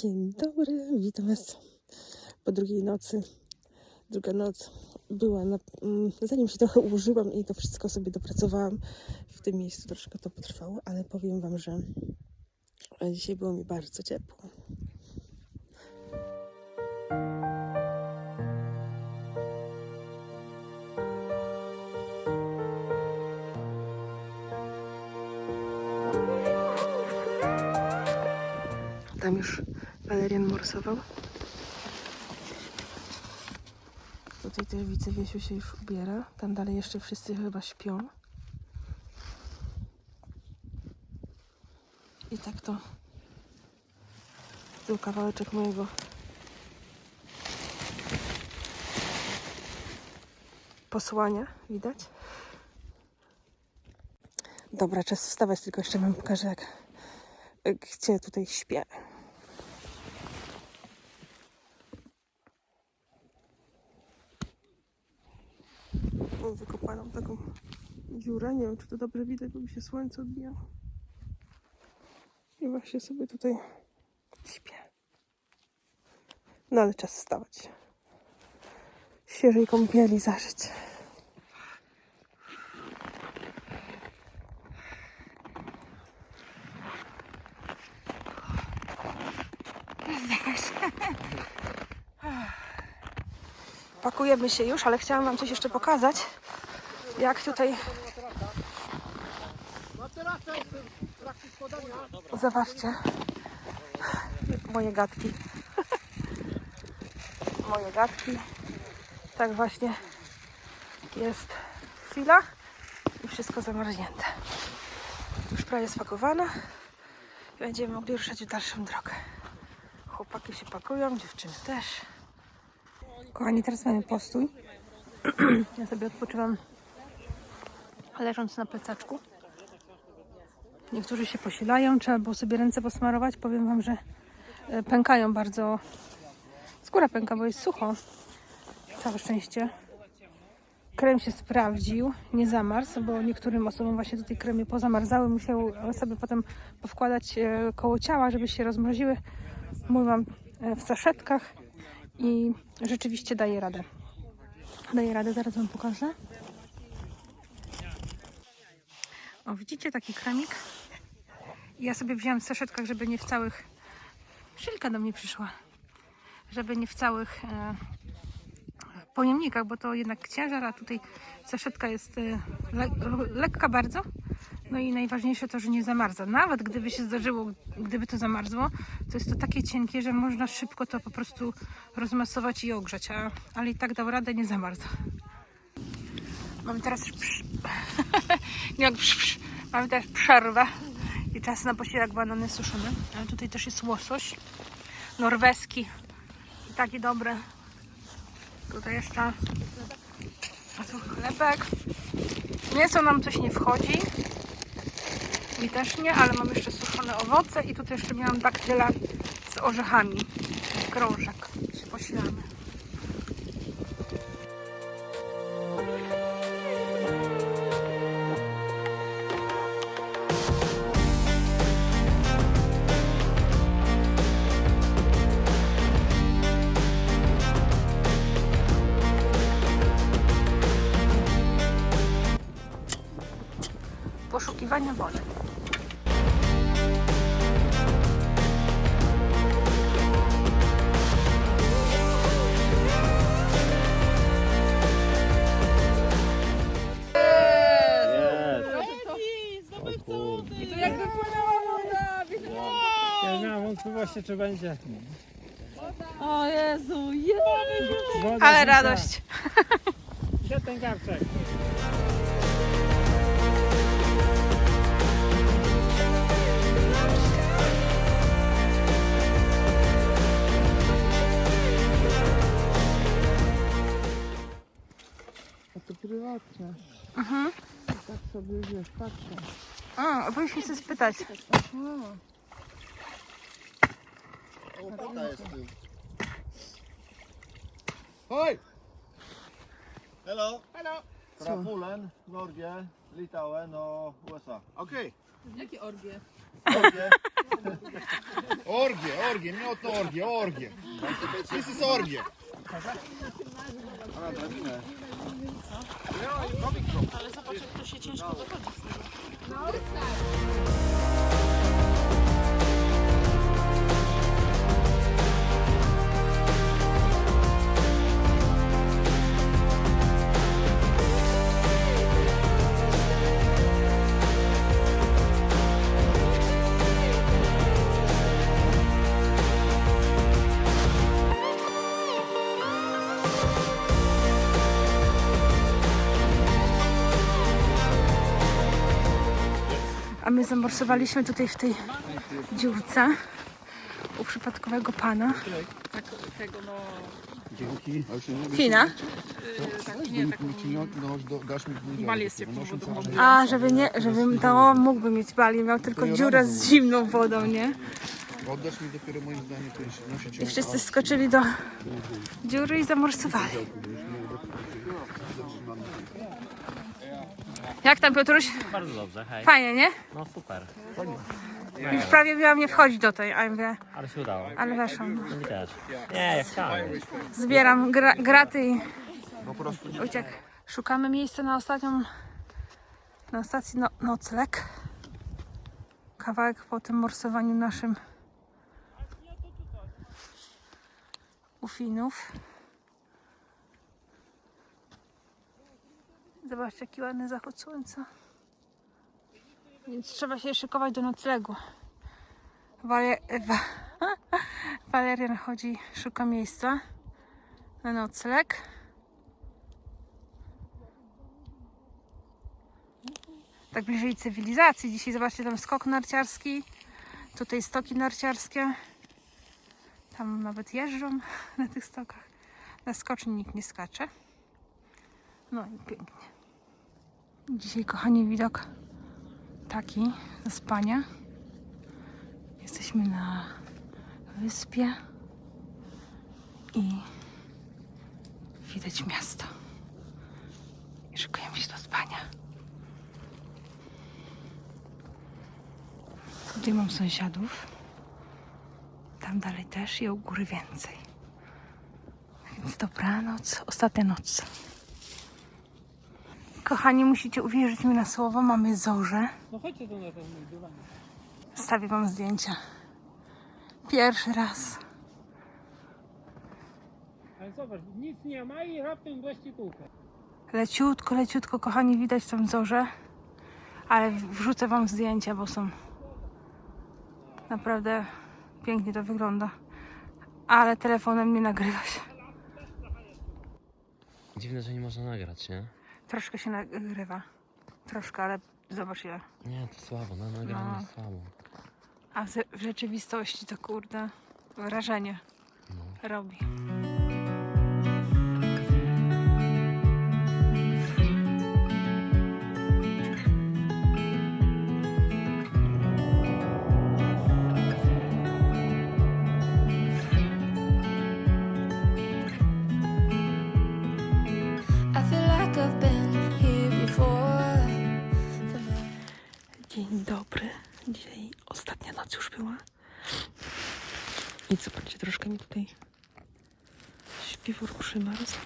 Dzień dobry, witam Was po drugiej nocy. Druga noc była, na, mm, zanim się trochę ułożyłam i to wszystko sobie dopracowałam, w tym miejscu troszkę to potrwało, ale powiem Wam, że dzisiaj było mi bardzo ciepło. Tam już Walerian morsował. Tutaj też widzę, Wiesiu się już ubiera. Tam dalej jeszcze wszyscy chyba śpią. I tak to tu kawałeczek mojego posłania widać. Dobra, czas wstawać, tylko jeszcze wam pokażę jak gdzie tutaj śpię. Mam dziurę. Nie wiem, czy to dobrze widać, bo mi się słońce odbija. I właśnie sobie tutaj śpię. No ale czas wstawać. Świeżej kąpieli zażyć. Pakujemy się już, ale chciałam Wam coś jeszcze pokazać. Jak tutaj. Zobaczcie. Moje gadki. Moje gadki. Tak właśnie jest chwila i wszystko zamarznięte. Już prawie spakowane. Będziemy mogli ruszać w dalszą drogę. Chłopaki się pakują, dziewczyny też. Kochani, teraz mamy postój. Ja sobie odpoczywam leżąc na plecaczku. Niektórzy się posilają, trzeba było sobie ręce posmarować. Powiem Wam, że e, pękają bardzo. Skóra pęka, bo jest sucho. Całe szczęście. Krem się sprawdził, nie zamarzł, bo niektórym osobom właśnie tutaj kremy pozamarzały. Musiał sobie potem powkładać e, koło ciała, żeby się rozmroziły. Mój mam e, w saszetkach i rzeczywiście daje radę. Daje radę, zaraz Wam pokażę. O, widzicie taki kremik? Ja sobie wzięłam w saszetkach, żeby nie w całych... Szylka do mnie przyszła. Żeby nie w całych e, pojemnikach, bo to jednak ciężar, a tutaj saszetka jest e, le lekka bardzo. No i najważniejsze to, że nie zamarza. Nawet gdyby się zdarzyło, gdyby to zamarzło, to jest to takie cienkie, że można szybko to po prostu rozmasować i ogrzać, a, ale i tak dał radę, nie zamarza. Mamy teraz nie. Mamy teraz przerwę i czas na posiłek banany suszone. Ale tutaj też jest łosoś norweski. I taki dobry. Tutaj jeszcze a tu chlebek. Mięso nam coś nie wchodzi. Mi też nie, ale mam jeszcze suszone owoce i tutaj jeszcze miałam daktyla z orzechami. Krążek. Posilamy. Wątpliwości, czy będzie. O Jezu, Jezu! Woda Ale radość. Gdzie ten garczek? A to prywatne. Mhm. Tak sobie wiesz, patrzę. A, powinniśmy się spytać. Łopata jest tu. Hoj! Hello. Hello. Fra Polen, Norge, Litauen og USA. Jakie orgie? Orgie. Orgie, orgie, nie to orgie, orgie. This is orgie. A, drabinę. Ale zobacz, jak to się ciężko dochodzi. My zamorsowaliśmy tutaj w tej dziurce u przypadkowego pana. Dzięki. A już nie mogę Fina. Bal jest ciepły, A, żeby nie, żebym to mógłby mieć bali, miał tylko dziurę z zimną wodą, nie? Oddasz mi dopiero moim zdaniem to jest nosić I wszyscy skoczyli do dziury i zamorsowali. Jak tam Piotruś? Bardzo dobrze, hej. Fajnie, nie? No super, Już prawie miałam nie wchodzić do tej, a ja mówię, ale się udało. ale weszłam. Mi też. Nie, ja chciałem. Zbieram gra, graty i Po prostu uciek. Szukamy miejsca na ostatnią, na stacji no, nocleg. Kawałek po tym morsowaniu naszym u Finów. Zobaczcie, jaki ładny zachód słońca. Więc trzeba się szykować do noclegu. Waler... Wa... Walerian chodzi, szuka miejsca na nocleg. Tak bliżej cywilizacji. Dzisiaj zobaczcie tam skok narciarski. Tutaj stoki narciarskie. Tam nawet jeżdżą na tych stokach. Na skoczni nikt nie skacze. No i pięknie. Dzisiaj, kochani, widok taki ze spania. Jesteśmy na wyspie i widać miasto. I szykujemy się do spania. Tutaj mam sąsiadów. Tam dalej też i u góry więcej. Więc dobranoc, ostatnia noc. Kochani, musicie uwierzyć mi na słowo, mamy zorze. No chodźcie tu na ten dywan. Wstawię wam zdjęcia. Pierwszy raz. Ale zobacz, nic nie ma i raptem gości kółkę. Leciutko, leciutko, kochani, widać tam zorze. Ale wrzucę wam zdjęcia, bo są naprawdę pięknie to wygląda. Ale telefonem nie nagrywa się. Dziwne, że nie można nagrać, nie? Troszkę się nagrywa. Troszkę, ale zobacz ile. Nie, to słabo, na nagraniu No. słabo. A w, w rzeczywistości to kurde wrażenie No. robi. Dzień dobry. Dzisiaj ostatnia noc już była. I zobaczcie, troszkę mi tutaj śpiwór przymarzł.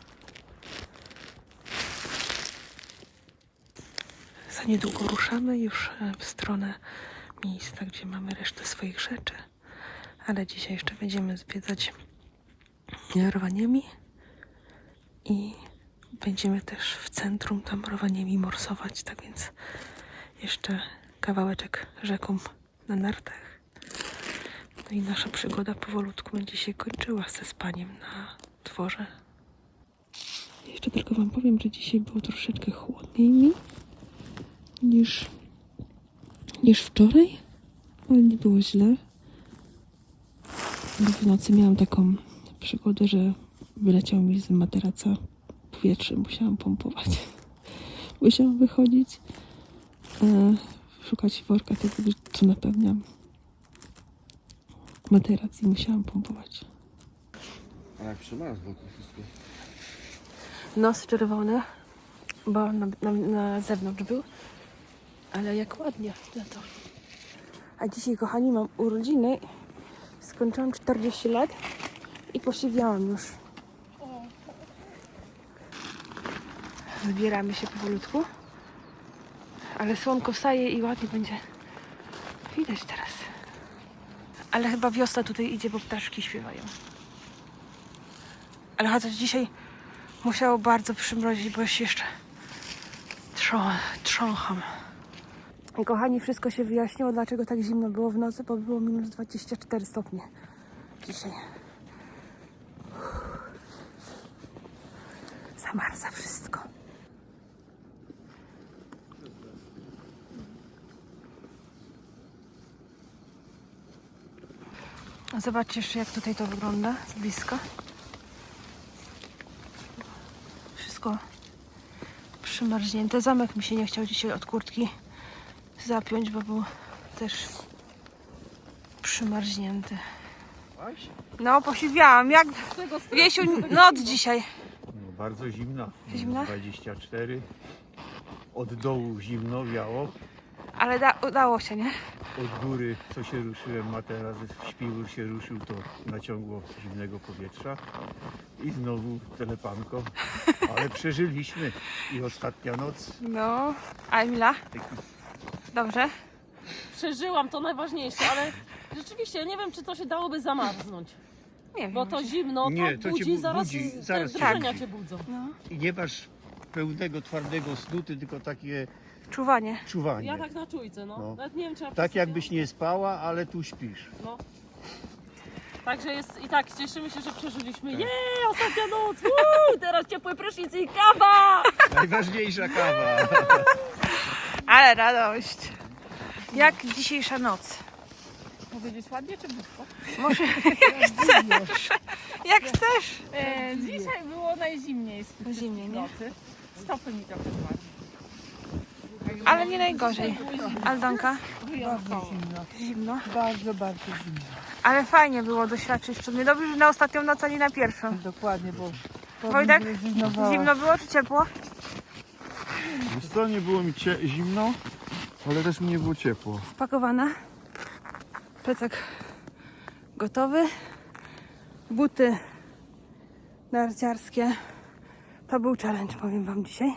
Za niedługo ruszamy już e, w stronę miejsca, gdzie mamy resztę swoich rzeczy. Ale dzisiaj jeszcze będziemy zwiedzać Rwaniemi i będziemy też w centrum tam Rwaniemi morsować, tak więc jeszcze kawałeczek rzeką na nartach. No i nasza przygoda powolutku będzie się kończyła ze spaniem na dworze. Jeszcze tylko Wam powiem, że dzisiaj było troszeczkę chłodniej mi niż, niż wczoraj, ale nie było źle. W nocy miałam taką przygodę, że wyleciał mi z materaca powietrze, musiałam pompować. Musiałam wychodzić e, szukać worka tego, co napełniam materac i musiałam pompować. A jak przymarzło to wszystko. Nos czerwony, bo na, na, na zewnątrz był, ale jak ładnie na to. A dzisiaj, kochani, mam urodziny. Skończyłam 40 lat i posiewiałam już. Zbieramy się powolutku. Ale słonko wstaje i ładnie będzie widać teraz. Ale chyba wiosna tutaj idzie, bo ptaszki śpiewają. Ale chociaż dzisiaj musiało bardzo przymrozić, bo się jeszcze trzącham. trzącham. Kochani, wszystko się wyjaśniło, dlaczego tak zimno było w nocy, bo było minus 24 stopnie dzisiaj. Zamarza wszystko. Zobaczcie jeszcze, jak tutaj to wygląda z bliska. Wszystko przymarznięte. Zamek mi się nie chciał dzisiaj od kurtki zapiąć, bo był też przymarznięty. No, posiwiałam. Jak Wiesiu, noc dzisiaj. No, bardzo zimna. Zimna? 24. Od dołu zimno wiało. Ale da, udało się, nie? Od góry, co się ruszyłem, a teraz śpiwór się ruszył, to naciągło zimnego powietrza. I znowu telepanko. Ale przeżyliśmy. I ostatnia noc. No. A Emila? Dobrze? Przeżyłam, to najważniejsze, ale rzeczywiście nie wiem, czy to się dałoby zamarznąć. Nie wiem. Bo to zimno, Nie, to to cię budzi, bu- zaraz, budzi, te zaraz cię drżenia budzi. cię budzą. I nie masz pełnego, twardego snu, ty tylko takie Czuwanie. czuwanie. Ja tak na czujce, no. No. Nawet nie wiem, czy ja Tak przesypiam. jakbyś nie spała, ale tu śpisz. No. Także jest i tak, cieszymy się, że przeżyliśmy. Tak. Jej, ostatnia noc! Uuu, teraz ciepły prysznic i kawa! Najważniejsza kawa. Ale radość. Jak dzisiejsza noc? Powiedzieć ładnie czy brzydko? Może jak chcesz. Jak chcesz. E, dzisiaj było najzimniej z tych Zimniej, nie? nocy. Stopy mi trochę zmarły. Ale nie najgorzej. Aldonka? Wyjątkowo. Zimno. Bardzo, bardzo zimno. Ale fajnie było doświadczyć sumie. Dobrze, że na ostatnią noc, a nie na pierwszą. Dokładnie, bo to Wojtek? mnie. Zimno było czy ciepło? Wiesz co, nie było mi cie- zimno, ale też mi nie było ciepło. Spakowana. Plecak gotowy. Buty narciarskie. To był challenge, powiem Wam dzisiaj,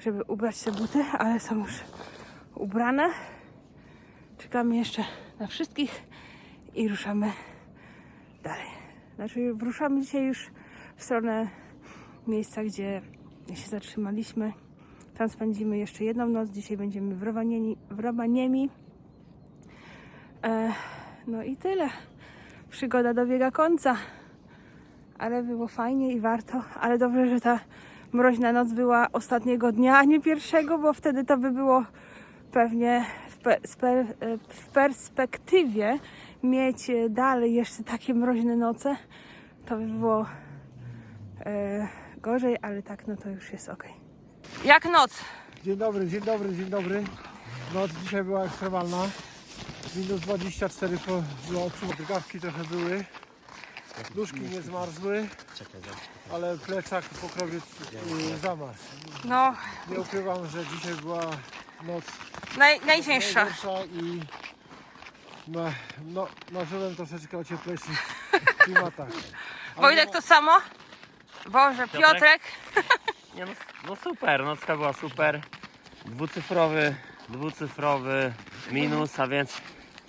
żeby ubrać te buty, ale są już ubrane. Czekamy jeszcze na wszystkich i ruszamy dalej. Znaczy, ruszamy dzisiaj już w stronę miejsca, gdzie się zatrzymaliśmy. Tam spędzimy jeszcze jedną noc. Dzisiaj będziemy w Romaniemi. W Romaniemi. E, no i tyle. Przygoda dobiega końca. Ale było fajnie i warto. Ale dobrze, że ta mroźna noc była ostatniego dnia, a nie pierwszego, bo wtedy to by było pewnie w, e, perspektywie mieć e, dalej jeszcze takie mroźne noce. To by było e, gorzej, ale tak, no to już jest ok. Jak noc? Dzień dobry, dzień dobry, dzień dobry. Noc dzisiaj była ekstremalna. Minus 24 po lotu. Drgawki trochę były. Nóżki nie zmarzły, ale plecak pokrowiec y, zamarzł. No, Nie ukrywam, że dzisiaj była noc naj, najcięższa. najgorsza i no, no, marzyłem troszeczkę o cieplejszych klimatach. Ale Wojtek to samo? Boże, Piotrek. Nie, no, no super, nocka była super. Dwucyfrowy, dwucyfrowy minus, a więc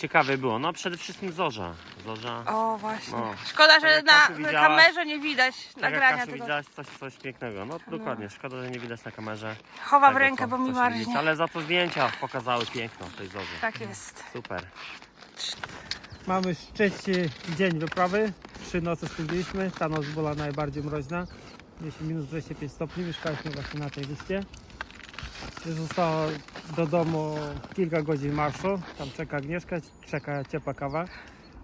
ciekawie było. No przede wszystkim zorza. Zorza. O, właśnie. No. Szkoda, Tak że jak na Kasiu widziałaś- kamerze nie widać Tak jak nagrania Kasiu tego. widziałaś coś, coś pięknego. No dokładnie, szkoda, że nie widać na kamerze. Chowa w tego, rękę, co- bo co mi się marznie. widzi. Ale za to zdjęcia pokazały piękno tej zorzy. Tak jest. Super. Mamy trzeci dzień wyprawy. Trzy noce spędziliśmy. Ta noc była najbardziej mroźna. Mieliśmy minus 25 stopni. Mieszkaliśmy właśnie na tej wyspie. Zostało do domu kilka godzin marszu. Tam czeka Agnieszka, czeka ciepła kawa.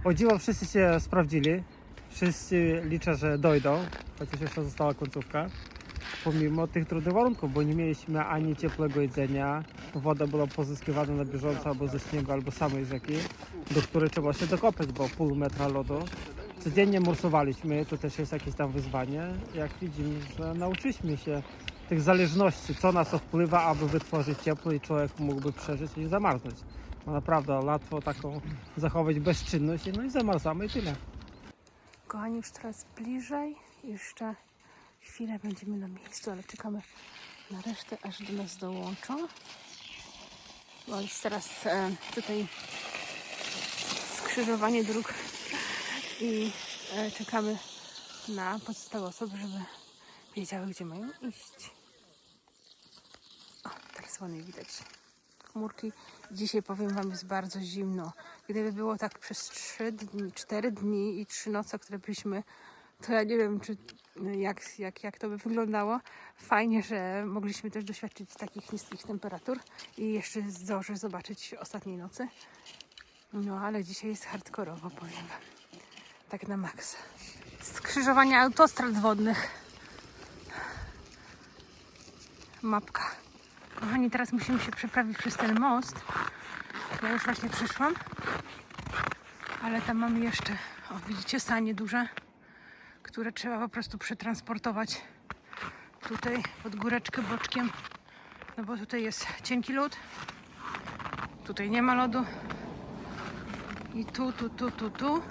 O dziwo wszyscy się sprawdzili. Wszyscy liczę, że dojdą, chociaż jeszcze została końcówka. Pomimo tych trudnych warunków, bo nie mieliśmy ani ciepłego jedzenia, woda była pozyskiwana na bieżąco albo ze śniegu, albo samej rzeki, do której trzeba się dokopać, bo pół metra lodu. Codziennie morsowaliśmy, to też jest jakieś tam wyzwanie. Jak widzimy, że nauczyliśmy się tych zależności, co na co wpływa, aby wytworzyć ciepło i człowiek mógłby przeżyć i zamarznąć. No naprawdę łatwo taką zachować bezczynność, no i zamarzamy i tyle. Kochani, już teraz bliżej. Jeszcze chwilę będziemy na miejscu, ale czekamy na resztę, aż do nas dołączą. Bo jest teraz e, tutaj skrzyżowanie dróg i e, czekamy na pozostałe osoby, żeby wiedziały, gdzie mają iść. Ładnie widać chmurki. Dzisiaj powiem Wam, jest bardzo zimno. Gdyby było tak przez 3 dni, 4 dni i 3 noce, które byliśmy, to ja nie wiem, czy jak, jak, jak to by wyglądało. Fajnie, że mogliśmy też doświadczyć takich niskich temperatur i jeszcze z zorzy zobaczyć ostatniej nocy. No ale dzisiaj jest hardkorowo, powiem Wam. Tak na maks. Skrzyżowania autostrad wodnych. Mapka. Kochani, teraz musimy się przeprawić przez ten most. Ja już właśnie przyszłam. Ale tam mamy jeszcze, o widzicie, sanie duże, które trzeba po prostu przetransportować tutaj pod góreczkę boczkiem. No bo tutaj jest cienki lód. Tutaj nie ma lodu. I tu, tu, tu, tu, tu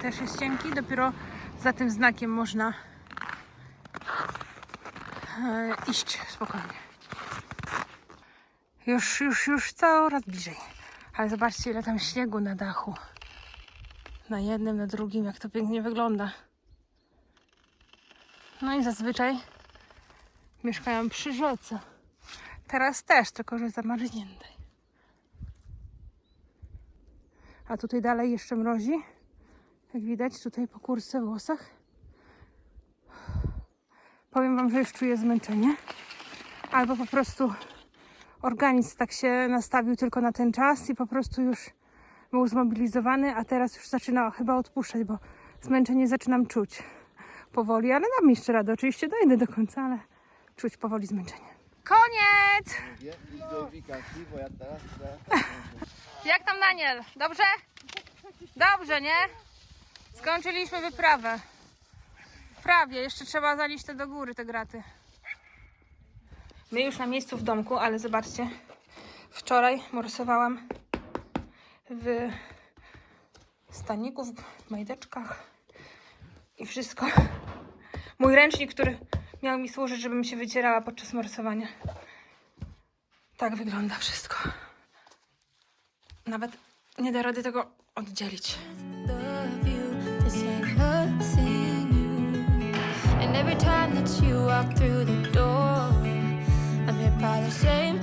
też jest cienki. Dopiero za tym znakiem można e, iść spokojnie. Już, już, już coraz bliżej. Ale zobaczcie, ile tam śniegu na dachu. Na jednym, na drugim, jak to pięknie wygląda. No i zazwyczaj mieszkają przy rzece. Teraz też, tylko że zamarzniętej. A tutaj dalej jeszcze mrozi. Jak widać, tutaj po kurce włosach. Powiem Wam, że już czuję zmęczenie. Albo po prostu organizm tak się nastawił tylko na ten czas i po prostu już był zmobilizowany, a teraz już zaczyna chyba odpuszczać, bo zmęczenie zaczynam czuć powoli, ale dam jeszcze radę. Oczywiście dojdę do końca, ale czuć powoli zmęczenie. Koniec! Jak tam Daniel? Dobrze? Dobrze, nie? Skończyliśmy wyprawę. Prawie, jeszcze trzeba zanieść te do góry, te graty. My już na miejscu w domku, ale zobaczcie, wczoraj morsowałam w staniku, w majdeczkach i wszystko. Mój ręcznik, który miał mi służyć, żebym się wycierała podczas morsowania. Tak wygląda wszystko. Nawet nie da rady tego oddzielić. And every time that you walk through the door, by the same